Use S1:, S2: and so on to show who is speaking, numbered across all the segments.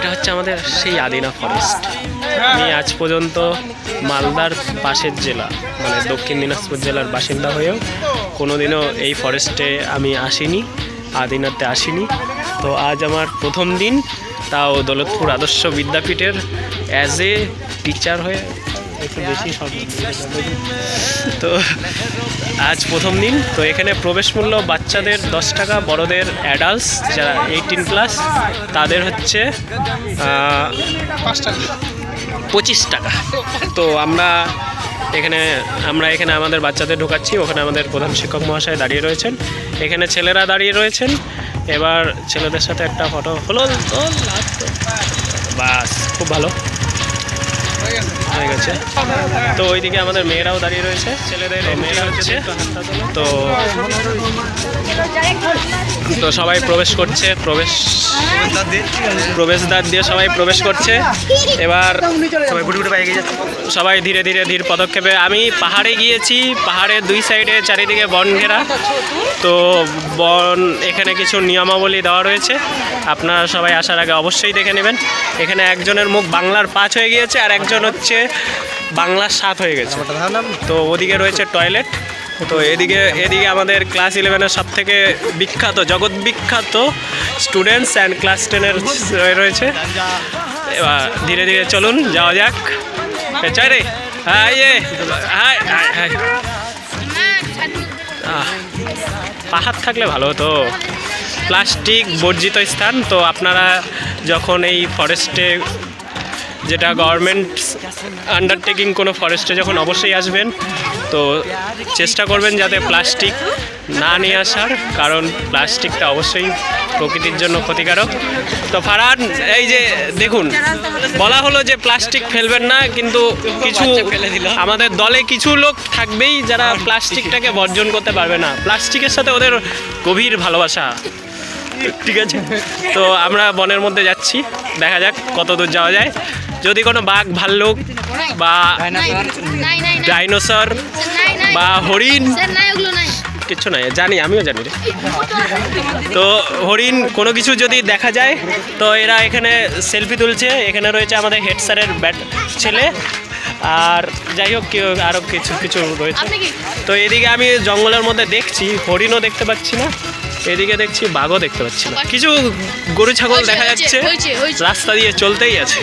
S1: এটা হচ্ছে আমাদের সেই আদিনা ফরেস্ট আমি আজ পর্যন্ত মালদার পাশের জেলা মানে দক্ষিণ দিনাজপুর জেলার বাসিন্দা হয়েও কোনোদিনও এই ফরেস্টে আমি আসিনি, আদিনাতে আসিনি। তো আজ আমার প্রথম দিন, তাও দৌলতপুর আদর্শ বিদ্যাপীঠের অ্যাজ এ টিচার হয়ে একটু বেশি তো আজ প্রথম দিন। তো এখানে প্রবেশ মূল্য বাচ্চাদের দশ টাকা বড়দের অ্যাডাল্টস যারা এইটিন প্লাস তাদের হচ্ছে পঁচিশ টাকা। তো আমরা এখানে আমরা এখানে আমাদের বাচ্চাদের ঢোকাচ্ছি। ওখানে আমাদের প্রধান শিক্ষক মহাশয় দাঁড়িয়ে রয়েছেন। এখানে ছেলেরা দাঁড়িয়ে রয়েছেন। এবার ছেলেদের সাথে একটা ফটো হলো। তো। বাস খুব ভালো। হয়ে গেছে। তো ওইদিকে আমাদের মেয়েরাও দাঁড়িয়ে রয়েছে। ছেলেদের মেয়েরা হচ্ছে তো তো সবাই প্রবেশ করছে প্রবেশ প্রবেশদ্বার দিয়ে সবাই প্রবেশ করছে। এবার
S2: সবাই
S1: ধীরে ধীরে ধীর পদক্ষেপে আমি পাহাড়ে গিয়েছি পাহাড়ের দুই সাইডে চারিদিকে বন ঘেরা। তো বন এখানে কিছু নিয়মাবলী দেওয়া রয়েছে। আপনারা সবাই আসার আগে অবশ্যই দেখে নেবেন। এখানে একজনের মুখ বাংলার পাঁচ হয়ে গিয়েছে আর একজন হচ্ছে বাংলার সাত হয়ে গেছে। তো ওদিকে রয়েছে টয়লেট। তো এদিকে এদিকে আমাদের ক্লাস ইলেভেনের সব থেকে বিখ্যাত, জগৎ বিখ্যাত স্টুডেন্টস অ্যান্ড ক্লাস টেনের রয়েছে। এবার ধীরে ধীরে চলুন, যাওয়া যাক। চাই রে। হাই হাই হাই পাহাড় থাকলে ভালো হতো। প্লাস্টিক বর্জিত স্থান, তো আপনারা যখন এই ফরেস্টে যেটা গভর্নমেন্ট আন্ডারটেকিং কোনো ফরেস্টে যখন অবশ্যই আসবেন তো চেষ্টা করবেন যাতে প্লাস্টিক না নিয়ে আসার কারণ প্লাস্টিকটা অবশ্যই প্রকৃতির জন্য ক্ষতিকারক। তো ফারান এই যে দেখুন বলা হলো যে প্লাস্টিক ফেলবেন না কিন্তু কিছু আমাদের দলে কিছু লোক থাকবেই যারা প্লাস্টিকটাকে বর্জন করতে পারবে না। প্লাস্টিকের সাথে ওদের গভীর ভালোবাসা। ঠিক আছে? তো আমরা বনের মধ্যে যাচ্ছি দেখা যাক কত দূর যাওয়া যায়। যদি কোনো বাঘ, ভাল্লুক বা ডাইনোসর বা হরিণ, কিচ্ছু নাই, জানি, আমিও জানি রে। তো হরিণ কোনো কিছু যদি দেখা যায়, তো এরা এখানে সেলফি তুলছে, এখানে রয়েছে আমাদের হেড স্যারের ব্যাট ছেলে। আর যাই হোক, কেউ আরও কিছু কিছু রয়েছে। তো এদিকে আমি জঙ্গলের মধ্যে দেখছি, হরিণও দেখতে পাচ্ছি না। এদিকে দেখছি বাঘও দেখতে পাচ্ছি না। কিছু গরু ছাগল দেখা যাচ্ছে। রাস্তা দিয়ে চলতেই আছে।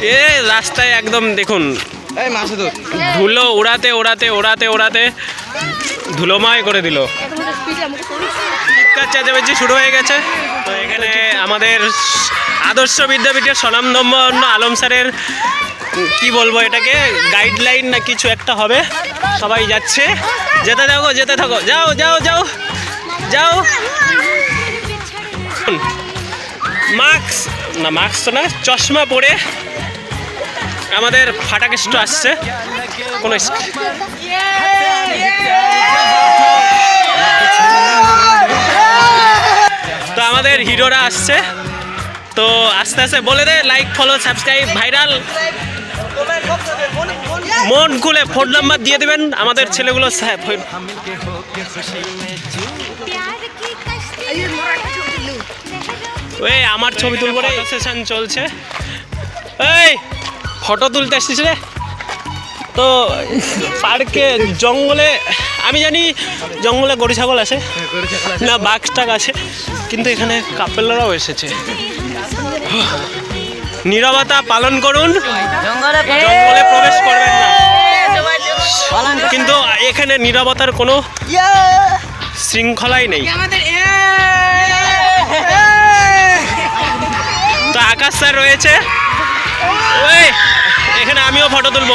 S1: এ রাস্তায় একদম দেখুন। ধুলো উড়াতে ওড়াতে ওড়াতে ওড়াতে ধুলোময় করে দিল। চেঁচামেচি শুরু হয়ে গেছে। তো এখানে আমাদের আদর্শ বিদ্যাপীঠের স্বনামধন্য আলম স্যারের কি বলব এটাকে? গাইডলাইন না কিছু একটা হবে। সবাই যাচ্ছে। যেতে থাকো যেতে থাকো। যাও যাও যাও। যাও। মাস্ক, না, মাস্ক তো না, চশমা পরে আমাদের ফাটাকেষ্ট আসছে। কোনো তো আমাদের হিরোরা আসছে। তো আস্তে আস্তে বলে দে লাইক ফলো সাবস্ক্রাইব ভাইরাল মন খুলে ফোন নাম্বার দিয়ে দেবেন। আমাদের ছেলেগুলো সা- ওই আমার ছবি তুলবো রে। সেশন চলছে। এই ফটো তুলতে এসছিস রে? তো পার্কে জঙ্গলে আমি জানি জঙ্গলে গরু ছাগল আছে। না বাঘ টাক আছে। কিন্তু এখানে কাপেলরাও এসেছে। নীরবতা পালন করুন। জঙ্গলে প্রবেশ করবেন। এখানে নিরবতার কোনো শৃঙ্খলাই নেই। তো আকাশ স্যার রয়েছে। ওই এখানে আমিও ফটো তুলবো।